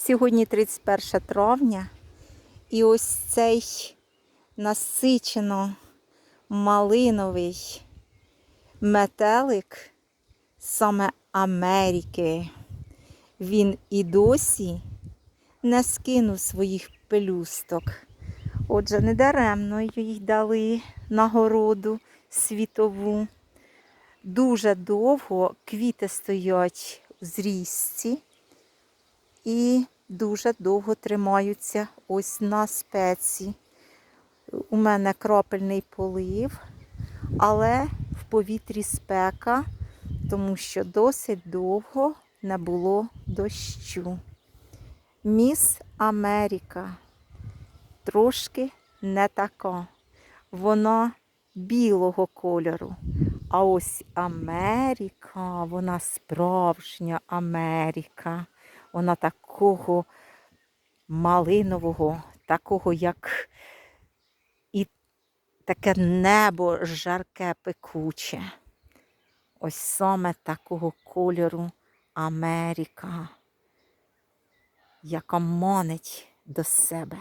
Сьогодні 31 травня, і ось цей насичено малиновий метелик саме Америки. Він і досі не скинув своїх пелюсток. Отже, недаремно їй дали нагороду світову. Дуже довго квіти стоять в зрізці і дуже довго тримаються ось на спеці. У мене крапельний полив, але в повітрі спека, тому що досить довго не було дощу. Міс Америка трошки не така. Вона білого кольору. А ось Америка, вона справжня Америка. Вона такого малинового, такого, як і таке небо жарке пекуче. Ось саме такого кольору Америка, яка манить до себе.